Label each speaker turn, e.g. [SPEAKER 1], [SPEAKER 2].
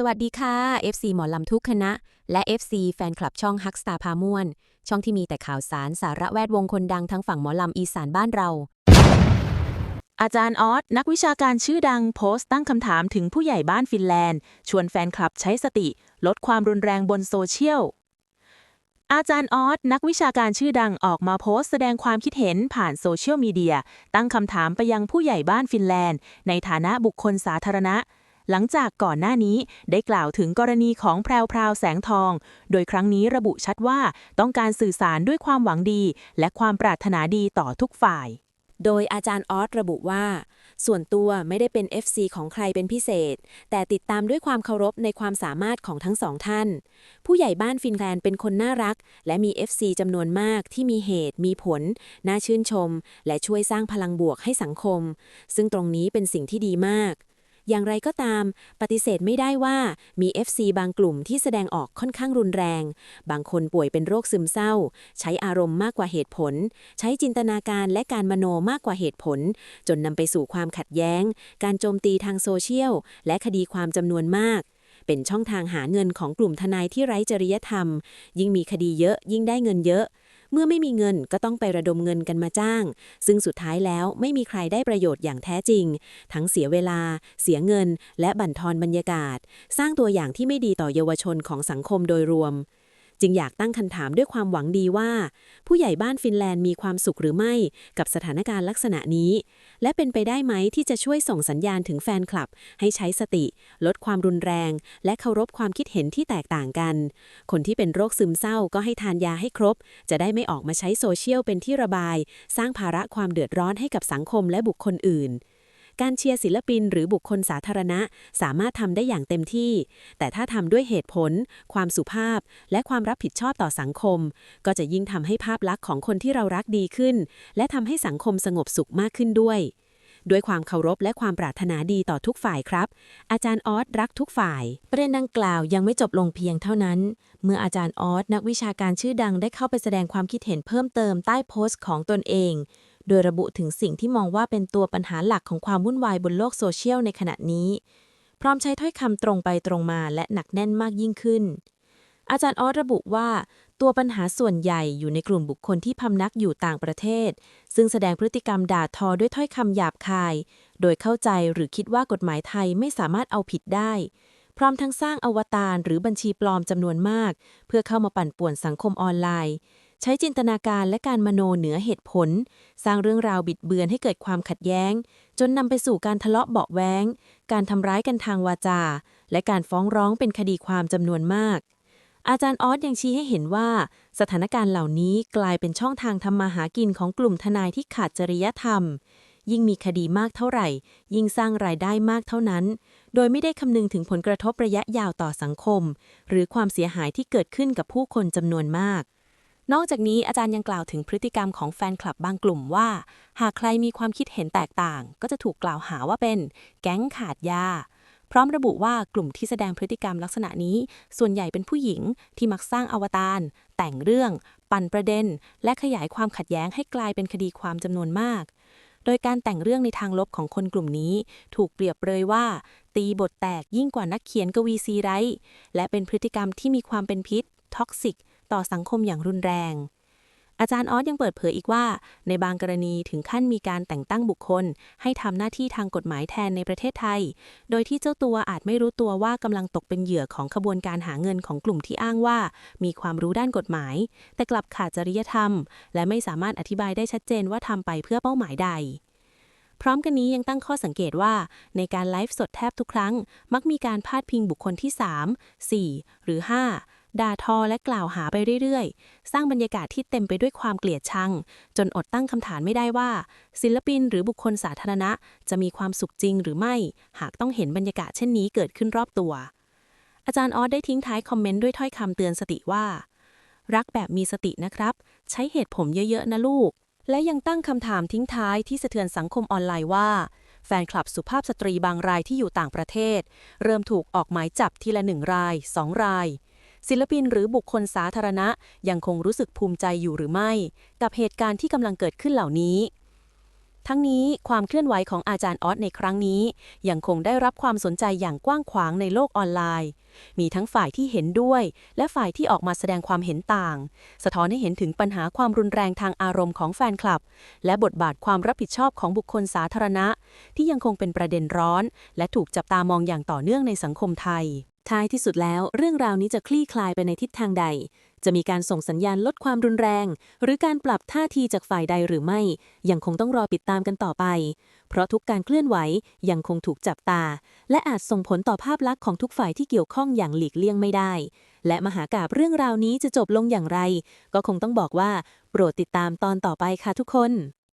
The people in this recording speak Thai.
[SPEAKER 1] สวัสดีค่ะ FC หมอลำทุกคณะ และ FC แฟนคลับช่องฮักสตาพาม่วน ช่องที่มีแต่ข่าวสารสาระแวดวงคนดังทั้งฝั่งหมอลำอีสานบ้านเรา
[SPEAKER 2] อาจารย์ออสนักวิชาการชื่อดังโพสต์ตั้งคำถามถึงผู้ใหญ่บ้านฟินแลนด์ ชวนแฟนคลับใช้สติ ลดความรุนแรงบนโซเชียล อาจารย์ออสนักวิชาการชื่อดังออกมาโพสต์แสดงความคิดเห็นผ่านโซเชียลมีเดียตั้งคำถามไปยังผู้ใหญ่บ้านฟินแลนด์ ในฐานะบุคคลสาธารณะ หลังจากก่อนหน้านี้ได้กล่าวถึงกรณีของแพรวพราวแสงทอง โดยครั้งนี้ระบุชัดว่าต้องการสื่อสารด้วยความหวังดี และความปรารถนาดีต่อทุกฝ่าย
[SPEAKER 1] โดยอาจารย์ออสระบุว่า ส่วนตัวไม่ได้เป็น FC ของใครเป็นพิเศษ แต่ติดตามด้วยความเคารพในความสามารถของทั้งสองท่าน ผู้ใหญ่บ้านฟินแลนด์เป็นคนน่ารัก และมี FC จำนวนมากที่มีเหตุ มีผล น่าชื่นชม และช่วยสร้างพลังบวกให้สังคม ซึ่งตรงนี้เป็นสิ่งที่ดีมาก อย่างไรก็ตาม ปฏิเสธไม่ได้ว่ามี FC บางกลุ่มที่แสดงออกค่อนข้างรุนแรง บางคนป่วยเป็นโรคซึมเศร้า ใช้อารมณ์มากกว่าเหตุผล ใช้จินตนาการและการมโนมากกว่าเหตุผล จนนำไปสู่ความขัดแย้ง การโจมตีทางโซเชียล และคดีความจำนวนมากเป็นช่องทางหาเงินของกลุ่มทนายที่ไร้จริยธรรม ยิ่งมีคดีเยอะ ยิ่งได้เงินเยอะ เมื่อไม่มีเงินก็ต้องไประดมเงินกันมาจ้าง ซึ่งสุดท้ายแล้วไม่มีใครได้ประโยชน์อย่างแท้จริง ทั้งเสียเวลา เสียเงิน และบั่นทอนบรรยากาศ สร้างตัวอย่างที่ไม่ดีต่อเยาวชนของสังคมโดยรวม จึงอยากตั้งคำถามด้วยความหวังดีว่า ผู้ใหญ่บ้านฟินแลนด์มีความสุขหรือไม่กับสถานการณ์ลักษณะนี้ และเป็นไปได้ไหมที่จะช่วยส่งสัญญาณถึงแฟนคลับ ให้ใช้สติ ลดความรุนแรง และเคารพความคิดเห็นที่แตกต่างกัน คนที่เป็นโรคซึมเศร้าก็ให้ทานยาให้ครบ จะได้ไม่ออกมาใช้โซเชียลเป็นที่ระบาย สร้างภาระความเดือดร้อนให้กับสังคมและบุคคลอื่น การเชียร์ศิลปินหรือบุคคลสาธารณะ สามารถทำได้อย่างเต็มที่ แต่ถ้าทำด้วยเหตุผล ความสุภาพ และความรับผิดชอบต่อสังคม ก็จะยิ่งทำให้ภาพลักษณ์ของคนที่เรารักดีขึ้น และทำให้สังคมสงบสุขมากขึ้นด้วย ด้วยความเคารพและความปรารถนาดีต่อทุกฝ่ายครับ อาจารย์ออสรักทุกฝ่าย ประเด็นดังกล่าวยังไม่จบลงเพียงเท่านั้น เมื่ออาจารย์ออสนักวิชาการชื่อดังได้เข้าไปแสดงความคิดเห็นเพิ่มเติมใต้โพสต์ของตนเอง โดยระบุถึงสิ่งที่มองว่าเป็นตัวปัญหาหลักของความวุ่นวายบนโลกโซเชียลในขณะนี้ พร้อมใช้ถ้อยคำตรงไปตรงมาและหนักแน่นมากยิ่งขึ้น อาจารย์ออสระบุว่า ตัวปัญหาส่วนใหญ่อยู่ในกลุ่มบุคคลที่พำนักอยู่ต่างประเทศ ซึ่งแสดงพฤติกรรมด่าทอด้วยถ้อยคำหยาบคาย โดยเข้าใจหรือคิดว่ากฎหมายไทยไม่สามารถเอาผิดได้พร้อมทั้งสร้างอวตารหรือบัญชีปลอมจำนวนมาก เพื่อเข้ามาปั่นป่วนสังคมออนไลน์ ใช้จินตนาการและการมโนเหนือเหตุผล สร้างเรื่องราวบิดเบือนให้เกิดความขัดแย้ง จนนำไปสู่การทะเลาะเบาะแว้งการทำร้ายกันทางวาจา และการฟ้องร้องเป็นคดีความจำนวนมาก อาจารย์ออสยังชี้ให้เห็นว่า สถานการณ์เหล่านี้กลายเป็นช่องทางทำมาหากินของกลุ่มทนายที่ขาดจริยธรรม ยิ่งมีคดีมากเท่าไหร่ ยิ่งสร้างรายได้มากเท่านั้น โดยไม่ได้คำนึงถึงผลกระทบระยะยาวต่อสังคม หรือความเสียหายที่เกิดขึ้นกับผู้คนจำนวนมาก นอกจากนี้อาจารย์ยังกล่าวถึงพฤติกรรมของแฟนคลับบางกลุ่มว่า หากใครมีความคิดเห็นแตกต่าง ก็จะถูกกล่าวหาว่าเป็น แก๊งขาดยา พร้อมระบุว่ากลุ่มที่แสดงพฤติกรรมลักษณะนี้ ส่วนใหญ่เป็นผู้หญิงที่มักสร้างอวตารแต่งเรื่อง ปั่นประเด็น และขยายความขัดแย้งให้กลายเป็นคดีความจำนวนมากโดยการแต่งเรื่องในทางลบของคนกลุ่มนี้ ถูกเปรียบเปรยว่า ตีบทแตกยิ่งกว่านักเขียนกวีซีไรและเป็นพฤติกรรมที่มีความเป็นพิษ ท็อกซิก ต่อสังคมอย่างรุนแรง อาจารย์ออสยังเปิดเผยอีกว่า ในบางกรณีถึงขั้นมีการแต่งตั้งบุคคล ให้ทำหน้าที่ทางกฎหมายแทนในประเทศไทย โดยที่เจ้าตัวอาจไม่รู้ตัวว่ากำลังตกเป็นเหยื่อของขบวนการหาเงินของกลุ่มที่อ้างว่า มีความรู้ด้านกฎหมาย แต่กลับขาดจริยธรรม และไม่สามารถอธิบายได้ชัดเจนว่าทำไปเพื่อเป้าหมายใดพร้อมกันนี้ยังตั้งข้อสังเกตว่า ในการไลฟ์สดแทบทุกครั้ง มักมีการพาดพิงบุคคลที่ 3 4 หรือ 5 ด่าทอและกล่าวหาไปเรื่อยๆ สร้างบรรยากาศที่เต็มไปด้วยความเกลียดชัง จนอดตั้งคำถามไม่ได้ว่า ศิลปินหรือบุคคลสาธารณะ จะมีความสุขจริงหรือไม่ หากต้องเห็นบรรยากาศเช่นนี้เกิดขึ้นรอบตัว อาจารย์ออสได้ทิ้งท้ายคอมเมนต์ด้วยถ้อยคำเตือนสติว่า รักแบบมีสตินะครับ ใช้เหตุผมเยอะๆนะลูก และยังตั้งคำถามทิ้งท้ายที่สะเทือนสังคมออนไลน์ว่าแฟนคลับสุภาพสตรีบางรายที่อยู่ต่างประเทศ เริ่มถูกออกหมายจับทีละหนึ่งรายสองราย ศิลปินหรือบุคคลสาธารณะยังคงรู้สึกภูมิใจอยู่หรือไม่ กับเหตุการณ์ที่กำลังเกิดขึ้นเหล่านี้ ทั้งนี้ความเคลื่อนไหวของอาจารย์ออสในครั้งนี้ ยังคงได้รับความสนใจอย่างกว้างขวางในโลกออนไลน์ มีทั้งฝ่ายที่เห็นด้วย และฝ่ายที่ออกมาแสดงความเห็นต่าง สะท้อนให้เห็นถึงปัญหาความรุนแรงทางอารมณ์ของแฟนคลับ และบทบาทความรับผิดชอบของบุคคลสาธารณะ ที่ยังคงเป็นประเด็นร้อน และถูกจับตามองอย่างต่อเนื่องในสังคมไทย
[SPEAKER 3] ท้ายที่สุดแล้ว เรื่องราวนี้จะคลี่คลายไปในทิศทางใด จะมีการส่งสัญญาณลดความรุนแรง หรือการปรับท่าทีจากฝ่ายใดหรือไม่ ยังคงต้องรอติดตามกันต่อไป เพราะทุกการเคลื่อนไหวยังคงถูกจับตา และอาจส่งผลต่อภาพลักษณ์ของทุกฝ่ายที่เกี่ยวข้องอย่างหลีกเลี่ยงไม่ได้ และมหากาบเรื่องราวนี้จะจบลงอย่างไร ก็คงต้องบอกว่า โปรดติดตามตอนต่อไปค่ะทุกคน